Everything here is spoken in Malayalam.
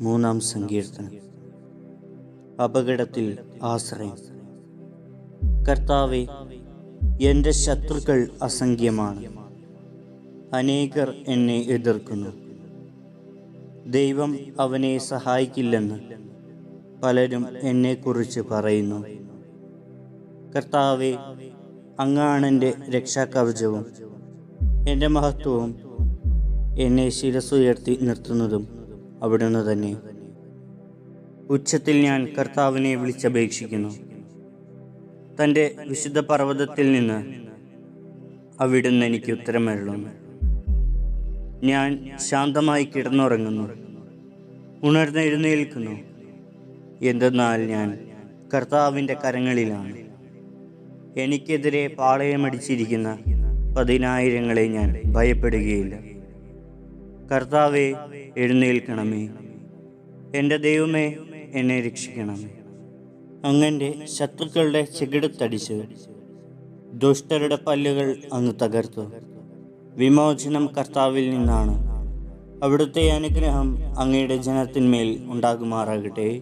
മൂന്നാം സങ്കീർത്തനം. അപകടത്തിൽ ആശ്രയം. കർത്താവെ എന്റെ ശത്രുക്കൾ അസംഖ്യമാണ്. അനേകർ എന്നെ എതിർക്കുന്നു. ദൈവം അവനെ സഹായിക്കില്ലെന്ന് പലരും എന്നെക്കുറിച്ച് പറയുന്നു. കർത്താവെ അങ്ങാണെന്റെ രക്ഷാകവചവും. എന്റെ മഹത്വവും എന്നെ ശിരസുയർത്തി നിർത്തുന്നതും. അവിടുന്ന് തന്നെ. ഉച്ചത്തിൽ ഞാൻ കർത്താവിനെ വിളിച്ചപേക്ഷിക്കുന്നു. തന്റെ വിശുദ്ധ പർവതത്തിൽ നിന്ന് അവിടുന്ന് എനിക്ക് ഉത്തരമരുളുന്നു ഞാൻ ശാന്തമായി കിടന്നുറങ്ങുന്നു. ഉണർന്നെഴുന്നേൽക്കുന്നു. എന്തെന്നാൽ ഞാൻ കർത്താവിന്റെ കരങ്ങളിലാണ്. എനിക്കെതിരെ പാളയമടിച്ചിരിക്കുന്ന പതിനായിരങ്ങളെ ഞാൻ ഭയപ്പെടുകയില്ല. കർത്താവെ എഴുന്നേൽക്കണമേ. എന്റെ ദൈവമേ എന്നെ രക്ഷിക്കണമേ. അങ്ങന്റെ ശത്രുക്കളുടെ ചെകിടത്തടിച്ച് ദുഷ്ടരുടെ പല്ലുകൾ അങ്ങ് തകർത്തു. വിമോചനം കർത്താവിൽ നിന്നാണ്. അവിടുത്തെ അനുഗ്രഹം അങ്ങയുടെ ജനത്തിന്മേൽ ഉണ്ടാകുമാറാകട്ടെ.